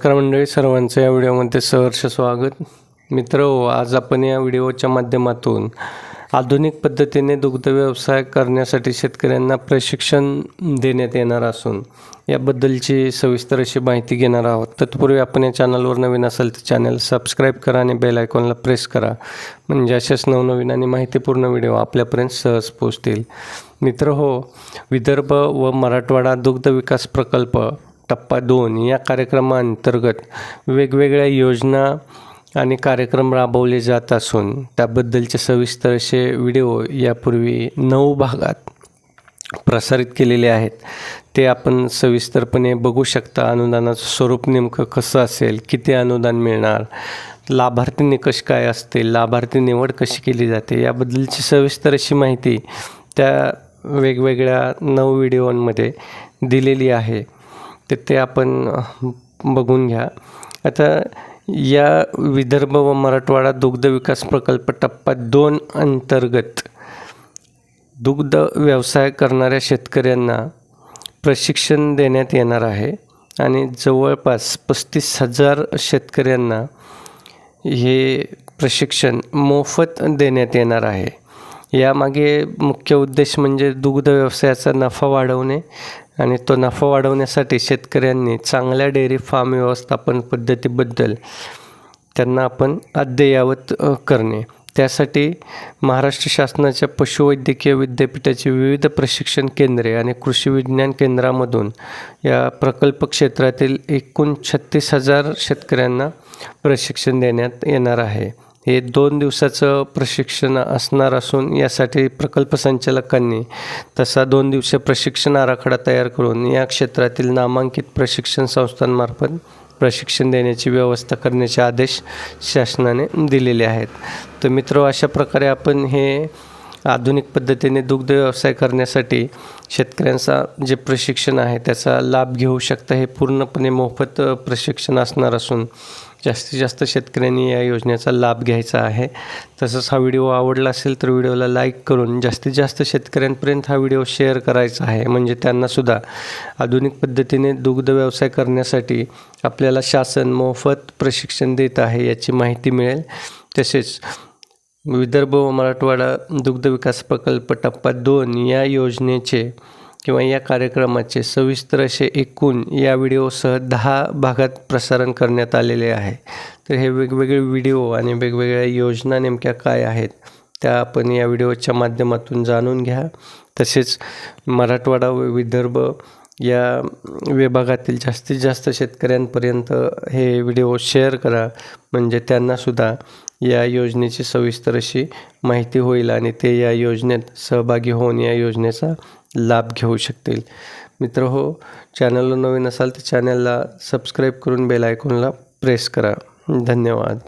नमस्कार मंडळी सर्वांचं या व्हिडिओमध्ये सहर्ष स्वागत. मित्र हो, आज आपण या व्हिडिओच्या माध्यमातून आधुनिक पद्धतीने दुग्ध व्यवसाय करण्यासाठी शेतकऱ्यांना प्रशिक्षण देण्यात येणार असून याबद्दलची सविस्तर अशी माहिती घेणार आहोत. तत्पूर्वी आपण या चॅनलवर नवीन असाल तर चॅनल सबस्क्राईब करा आणि बेल आयकॉनला प्रेस करा. म्हणजे अशाच नवनवीन आणि माहितीपूर्ण व्हिडिओ आपल्यापर्यंत सहज पोचतील मित्र हो विदर्भ व मराठवाडा दुग्ध विकास प्रकल्प टप्पा दोन या कार्यक्रमाअंतर्गत वेगवेगळ्या योजना आणि कार्यक्रम राबवले जात असून त्याबद्दलचे सविस्तर असे व्हिडिओ यापूर्वी नऊ भागात प्रसारित केलेले आहेत. ते आपण सविस्तरपणे बघू शकता. अनुदानाचं स्वरूप नेमकं कसं असेल? किती अनुदान मिळणार? लाभार्थी निकष काय असतील? लाभार्थी निवड कशी केली जाते? याबद्दलची सविस्तर अशी माहिती त्या वेगवेगळ्या नऊ व्हिडिओंमध्ये दिलेली आहे. तर ते आपण बघून घ्या. आता या विदर्भ व मराठवाडा दुग्ध विकास प्रकल्प टप्पा दोन अंतर्गत दुग्ध व्यवसाय करणाऱ्या शेतकऱ्यांना प्रशिक्षण देण्यात येणार आहे आणि जवळपास पस्तीस हजार शेतकऱ्यांना हे प्रशिक्षण मोफत देण्यात येणार आहे. यामागे मुख्य उद्देश म्हणजे दुग्ध व्यवसायाचा नफा वाढवणे आणि तो नफा वाढवण्यासाठी शेतकऱ्यांनी चांगल्या डेअरी फार्म व्यवस्थापन पद्धतीबद्दल त्यांना आपण अद्ययावत करणे. त्यासाठी महाराष्ट्र शासनाच्या पशुवैद्यकीय विद्यापीठाची विविध प्रशिक्षण केंद्रे आणि कृषी विज्ञान केंद्रामधून या प्रकल्प क्षेत्रातील एकूण छत्तीस हजार शेतकऱ्यांना प्रशिक्षण देण्यात येणार आहे. हे दोन दिवसाचं प्रशिक्षण असणार असून यासाठी प्रकल्प संचालकांनी तसा दोन दिवसीय प्रशिक्षण आराखडा तयार करून या क्षेत्रातील नामांकित प्रशिक्षण संस्थांमार्फत प्रशिक्षण देण्याची व्यवस्था करण्याचे आदेश शासनाने दिलेले आहेत. तर मित्र अशा प्रकारे आपण हे आधुनिक पद्धतीने दुग्ध व्यवसाय करण्यासाठी शेतकऱ्यांचा जे प्रशिक्षण आहे त्याचा लाभ घेऊ शकता हे पूर्णपणे मोफत प्रशिक्षण असणार असून जास्तीत जास्त शेतकऱ्यांनी या योजनेचा लाभ घ्यायचा आहे. तसंच हा व्हिडिओ आवडला असेल तर व्हिडिओला लाईक करून जास्तीत जास्त शेतकऱ्यांपर्यंत हा व्हिडिओ शेअर करायचा आहे. म्हणजे त्यांनासुद्धा आधुनिक पद्धतीने दुग्ध व्यवसाय करण्यासाठी आपल्याला शासन मोफत प्रशिक्षण देत आहे याची माहिती मिळेल. तसेच विदर्भ व मराठवाडा दुग्ध विकास प्रकल्प टप्पा दोन या योजनेचे किंवा या कार्यक्रमाचे सविस्तर असे एकूण या व्हिडिओसह दहा भागात प्रसारण करण्यात आलेले आहे. तर हे वेगवेगळे व्हिडिओ आणि वेगवेगळ्या योजना नेमक्या काय आहेत त्या आपण या व्हिडिओच्या माध्यमातून जाणून घ्या. तसेच मराठवाडा व विदर्भ या विभागातील जास्तीत जास्त शेतकऱ्यांपर्यंत हे व्हिडिओ शेअर करा. म्हणजे त्यांनासुद्धा या योजनेची सविस्तर अशी माहिती होईल आणि ते या योजनेत सहभागी होऊन या योजनेचा लाभ घेऊ शकतील. मित्र हो चॅनलला नवीन असाल तर चॅनलला सबस्क्राईब करून बेल आयकॉनला प्रेस करा. धन्यवाद.